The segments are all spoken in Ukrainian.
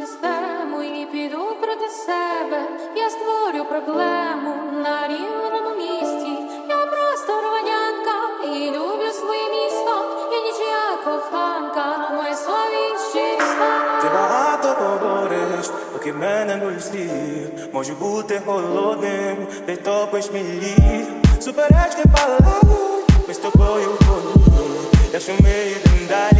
систему і піду проти себе. Я створю проблему на рівному місці. Я просто громадянка і люблю своє місто. Я нічия коханка, моя совість чиста. Ти багато говориш, поки в мене нуль слів Можу бути холодним, ти топиш мій лід Суперечки палають, ми з тобою холодні Якщо ми йдемо далі,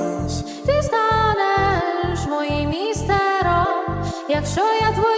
нас, ти станеш моїм містером, якщо я твоя.